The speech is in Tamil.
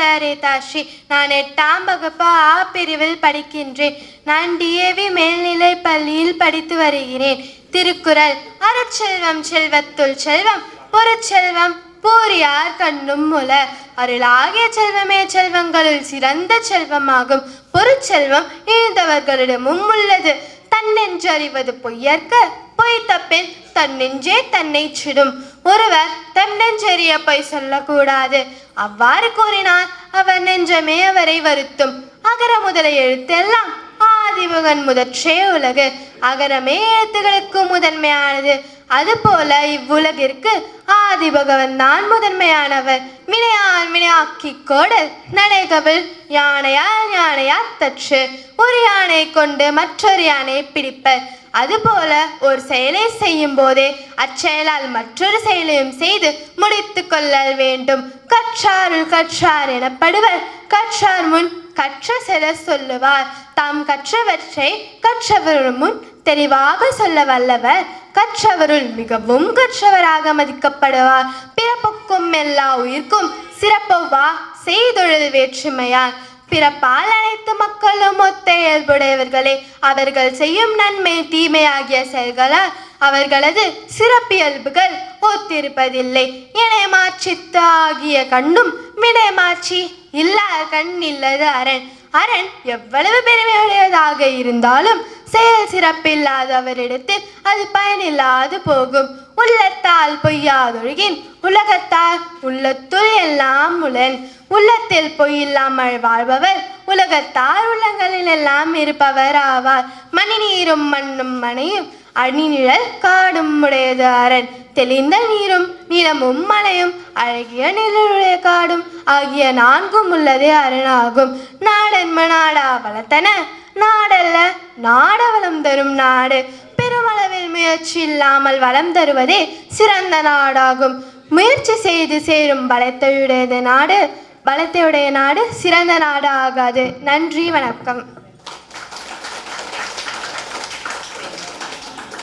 மீனாட்சி நான் எட்டாம் வகுப்பு ஆ பிரிவில் படிக்கின்றேன். நான் டிஏவி மேல்நிலை பள்ளியில் படித்து வருகிறேன். திருக்குறள் அருட்செல்வம் செல்வத்துள் செல்வம் பொருட்செல்வம் பூரியார் கண்ணும் முல. அருளாகிய செல்வமே செல்வங்களுள் சிறந்த செல்வமாகும். பொருட்செல்வம் இழந்தவர்களிடமும் உள்ளது. தன்னென்றறிவது பொய்யற்க பொய் தப்பில் தன் நெஞ்சே தன்னை சிடும். ஒருவர் தன் நெஞ்செறிய பொய் சொல்லக்கூடாது. அவ்வாறு கூறினார் அவர் நெஞ்சமே அவரை வருத்தும். அகர முதல எழுத்தெல்லாம் ஆதிமுகன் முதற்றே உலகு. அகரமே எழுத்துகளுக்கு முதன்மையானது. அதுபோல இவ்வுலகிற்கு ஆதி பகவன் தான் முதன்மையானவர். வினையான் வினையாக்கி கோடல் நடைகவில் யானையால் யானையார் தற்று. ஒரு யானை கொண்டு மற்றொரு யானையை பிடிப்பர். அதுபோல ஒரு செயலை செய்யும் போதே அச்செயலால் மற்றொரு செயலையும் செய்து முடித்து கொள்ளல் வேண்டும். கற்றாருள் கற்றார் எனப்படுவர். கற்றார் முன் கற்ற செல சொல்லுவார். தாம் கற்றவற்றை கற்றவர் முன் தெளிவாக சொல்ல வல்லவர். கற்றவருள் மிகவும் கற்றவராக மதிக்கப்படுவார். பிறப்புக்கும் எல்லா உயிர்க்கும் சிறப்பவ்வா செய்தொழில் வேற்றுமையார். பிறப்பால் அனைத்து மக்களும் ஒத்த இயல்புடையவர்களே அவர்கள் செய்யும் நன்மை தீமை ஆகிய செயல்களால் அவர்களது சிறப்பியல்புகள் ஒத்திருப்பதில்லை. இணைமாட்சித்து ஆகிய கண்ணும் வினைமாட்சி இல்லாத கண் இல்லது அரண். அரண் எவ்வளவு பெருமையுடையதாக இருந்தாலும் செயல் சிறப்பில்லாதவரிடத்தில் அது பயனில்லாது போகும். உள்ளத்தால் பொய்யாதொழுகின் உலகத்தால் உள்ளத்துள் எல்லாம் உளன். உள்ளத்தில் பொய் இல்லாமல் வாழ்பவர் உலகத்தார் உள்ளங்களில் எல்லாம் இருப்பவர் ஆவார். மணிநீரும் மண்ணும் மனையும் அணிநிழல் காடும் உடையது அரண். தெளிந்த நீரும் நிலமும் மலையும் அழகிய நிழலுடைய காடும் ஆகிய நான்கும் உள்ளதே அரணாகும். நாடென்ம நாடா வளர்த்தன நாடல்ல நாடவளம் தரும் நாடு. பெருமளவில் முயற்சி இல்லாமல் வளம் தருவதே சிறந்த நாடாகும். முயற்சி செய்து சேரும் பலத்தையுடையது நாடு பலத்தையுடைய நாடு சிறந்த நாடு ஆகாது நன்றி வணக்கம்.